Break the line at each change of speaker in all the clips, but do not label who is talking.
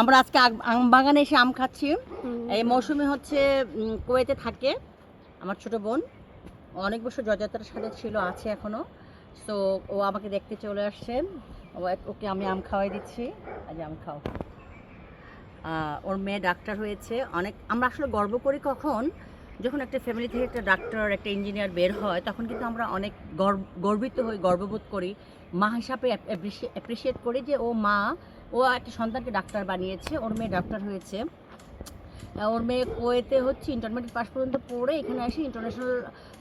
আমরা আজকে আম বাগানে এসে আম খাচ্ছি। এই মৌসুমি হচ্ছে কুয়েতে থাকে আমার ছোট বোন। অনেক বছর জয়যাত্রার সাথে ছিল আছে এখনও। সো ও আমাকে দেখতে চলে আসছে। ওকে আমি আম খাওয়াই দিচ্ছি। আজ আম খাও। আহ, ওর মেয়ে ডাক্তার হয়েছে। অনেক আমরা আসলে গর্ব করি কখন? যখন একটা ফ্যামিলি থেকে একটা ডাক্তার একটা ইঞ্জিনিয়ার বের হয়, তখন কিন্তু আমরা অনেক গর্ব, গর্বিত হই, গর্ববোধ করি। মা হিসাবে অ্যাপ্রিসিয়েট করি যে, ও মা, ও একটা সন্তানকে ডাক্তার বানিয়েছে, ওর মেয়ে ডাক্তার হয়েছে। ওর মেয়ে কোয়েতে হচ্ছে ইন্টারমিডিয়েট পাস পর্যন্ত পড়ে, এখানে এসে ইন্টারন্যাশনাল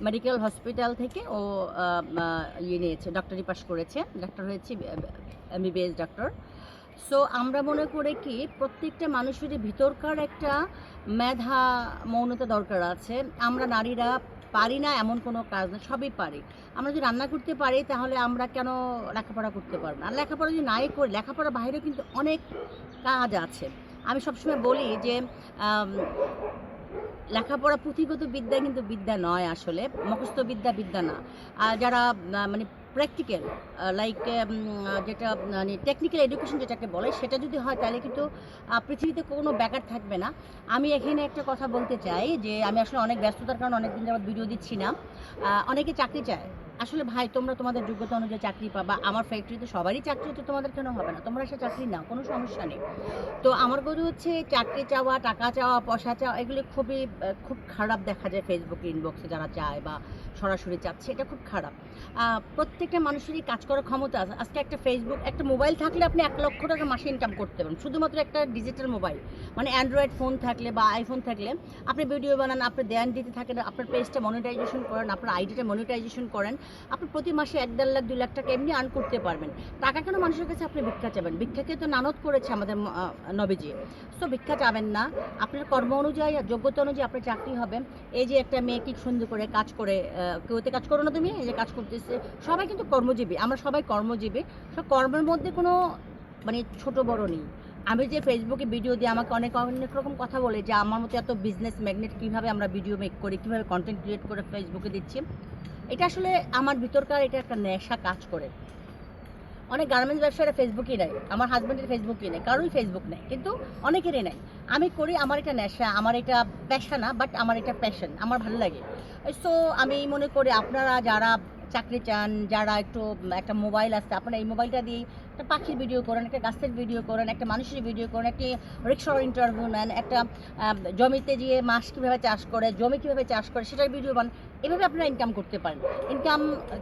মেডিকেল হসপিটাল থেকে ও ইয়ে নিয়েছে ডক্টরি পাস করেছে। ডাক্তার হয়েছে এমবিবিএস ডাক্তার সো আমরা মনে করি কি, প্রত্যেকটা মানুষেরই ভিতরকার একটা মেধা, মৌনতা দরকার আছে। আমরা নারীরা পারি না, এমন কোনো কাজ না, সবই পারি। আমরা যদি রান্না করতে পারি, তাহলে আমরা কেন লেখাপড়া করতে পারব না? আর লেখাপড়া যদি নাই করি, লেখাপড়ার বাইরে কিন্তু অনেক কাজ আছে। আমি সবসময় বলি যে লেখাপড়া পুঁথিগত বিদ্যা কিন্তু বিদ্যা নয় আসলে, মুখস্থ বিদ্যা বিদ্যা না। যারা মানে প্র্যাকটিক্যাল লাইক যেটা মানে টেকনিক্যাল এডুকেশন যেটাকে বলে, সেটা যদি হয় তাহলে কিন্তু পৃথিবীতে কোনো ব্যাকার থাকবে না। আমি এখানে একটা কথা বলতে চাই যে, আমি আসলে অনেক ব্যস্ততার কারণে অনেক দিন যাবত ভিডিও দিচ্ছি না। অনেকে চাকরি চায়। আসলে ভাই, তোমরা তোমাদের যোগ্যতা অনুযায়ী চাকরি পাবা। আমার ফ্যাক্টরিতে সবারই চাকরি তো তোমাদের কেন হবে না? তোমরা সে চাকরি নাও, কোনো সমস্যা নেই। তো আমার কথা হচ্ছে, চাকরি চাওয়া, টাকা চাওয়া, পয়সা চাওয়া, এগুলি খুবই খুব খারাপ দেখা যায় ফেসবুক ইনবক্সে যারা চায় বা সরাসরি চাচ্ছে, এটা খুব খারাপ। প্রত্যেকটা মানুষেরই কাজ করার ক্ষমতা আছে। আজকে একটা ফেসবুক একটা মোবাইল থাকলে আপনি এক লক্ষ টাকা মাসে ইনকাম করতে পারেন শুধুমাত্র একটা ডিজিটাল মোবাইল মানে অ্যান্ড্রয়েড ফোন থাকলে বা আইফোন থাকলে আপনি ভিডিও বানান, আপনি দেয়ান দিতে থাকেন, আপনার পেজটা মনিটাইজেশন করেন, আপনার আইডিটা মনিটাইজেশন করেন আপনি প্রতি মাসে এক দেড় লাখ, দুই লাখ টাকা এমনি আর্ন করতে পারবেন। টাকা কেন মানুষের কাছে আপনি ভিক্ষা চাবেন? ভিক্ষাকে তো নানত করেছে আমাদের নবীজি। সো ভিক্ষা চাবেন না। আপনার কর্ম অনুযায়ী যোগ্যতা অনুযায়ী আপনার চাকরি হবে এই যে একটা মেয়ে কি সুন্দর করে কাজ করে কেউতে কাজ করো না তুমি, এই যে কাজ করতেছে। সবাই কিন্তু কর্মজীবী, আমরা সবাই কর্মজীবী। সব কর্মের মধ্যে কোনো মানে ছোট বড় নেই। আমি যে ফেসবুকে ভিডিও দিই আমাকে অনেক অনেক রকম কথা বলে যে আমার মতো এত বিজনেস ম্যাগনেট কীভাবে আমরা ভিডিও মেক করি, কীভাবে কন্টেন্ট ক্রিয়েট করে ফেসবুকে দিচ্ছি। এটা আসলে আমার ভিতরকার এটা একটা নেশা কাজ করে। অনেক গার্মেন্টস ব্যবসায়ীরা ফেসবুকই নেয়, আমার হাজব্যান্ডের ফেসবুকই নেয় কারোই ফেসবুক নেই, কিন্তু অনেকেরই নেয়। আমি করি, আমার এটা নেশা, আমার এটা পেশা না বাট আমার এটা প্যাশন আমার ভালো লাগে। সো আমি মনে করি আপনারা যারা চাকরি চান, যারা একটু একটা মোবাইল আছে, আপনারা এই মোবাইলটা দিয়ে একটা পাখির ভিডিও করেন, একটা গাছের ভিডিও করেন, একটা মানুষের ভিডিও করেন, একটি রিক্সার ইন্টারভিউ নেন একটা জমিতে গিয়ে মাছ কীভাবে চাষ করে, জমি কীভাবে চাষ করে, সেটার ভিডিও বান এভাবে আপনারা ইনকাম করতে পারেন। ইনকাম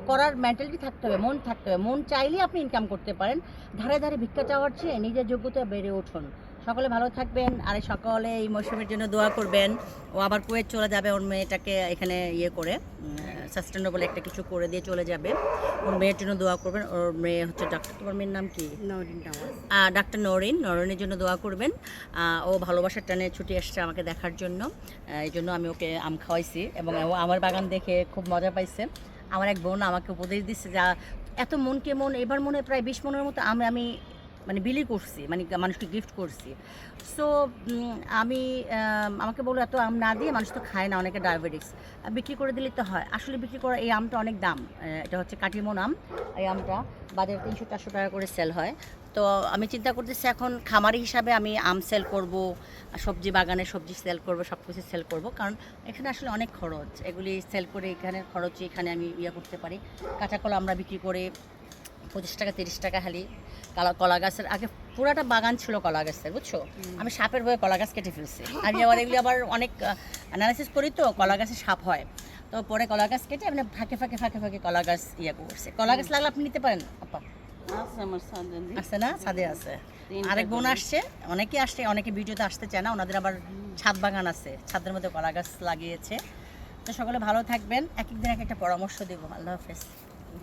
করার মেন্টালিটি থাকতে হবে, মন থাকতে হবে। মন চাইলেই আপনি ইনকাম করতে পারেন। ধারে ধারে ভিক্ষা চাওয়ার চেয়ে নিজের যোগ্যতা বেড়ে উঠুন সকলে ভালো থাকবেন আর সকলে এই মৌসুমের জন্য দোয়া করবেন। ও আবার কুয়েত চলে যাবে ওর মেয়েটাকে এখানে ইয়ে করে সাস্টেনেবল একটা কিছু করে দিয়ে চলে যাবে। ওর মেয়ের জন্য দোয়া করবেন ওর মেয়ে হচ্ছে ডাক্তার তোমার মেয়ের নাম কি? আহ, ডাক্তার নরিন নরিনের জন্য দোয়া করবেন। ও ভালোবাসার টানে ছুটি আসছে আমাকে দেখার জন্য। এই জন্য আমি ওকে আম খাওয়াইছি এবং ও আমার বাগান দেখে খুব মজা পাইছে। আমার এক বোন আমাকে উপদেশ দিচ্ছে যা এত মনকে মন এবার মনে প্রায় বিশ মনের মতো আম আমি মানে বিলি করছি মানে মানুষকে গিফট করছি। সো আমি আমাকে বলল, এত আম না দিয়ে মানুষ তো খায় না, অনেকে ডায়াবেটিক্স বিক্রি করে দিলে তো হয়। আসলে বিক্রি করা এই আমটা অনেক দাম। এটা হচ্ছে কাটিমন আম, এই আমটা বাজারে তিনশো চারশো টাকা করে সেল হয়। তো আমি চিন্তা করতেছি, এখন খামারি হিসাবে আমি আম সেল করব, সবজি বাগানে সবজি সেল করব সব কিছু সেল করব। কারণ এখানে আসলে অনেক খরচ। এগুলি সেল করে এখানে খরচ এখানে আমি ইয়ে করতে পারি। কাঁচা কলা আমরা বিক্রি করে পঁচিশ টাকা তিরিশ টাকা হালি কলা কলা গাছের আগে পুরাটা বাগান ছিল কলা গাছের বুঝছ? আমি সাপের ভয়ে কলা গাছ কেটে ফেলছি। আমি আবার এগুলি আবার অনেক অ্যানালাইসিস করি তো কলা গাছে সাপ হয়। তো পরে কলা গাছ কেটে আপনি ফাঁকে ফাঁকে ফাঁকে ফাঁকে কলা গাছ ইয়ে করছে। কলা গাছ লাগলে আপনি নিতে পারেন আপা।
আছে
না? ছাদে আছে। আরেক বোন আসছে অনেকে আসছে অনেকে ভিডিওতে আসতে চায় না ওনাদের আবার ছাদ বাগান আছে ছাদের মধ্যে কলা গাছ লাগিয়েছে। তো সকলে ভালো থাকবেন এক এক দিন এক একটা পরামর্শ দেবো আল্লাহ হাফেজ।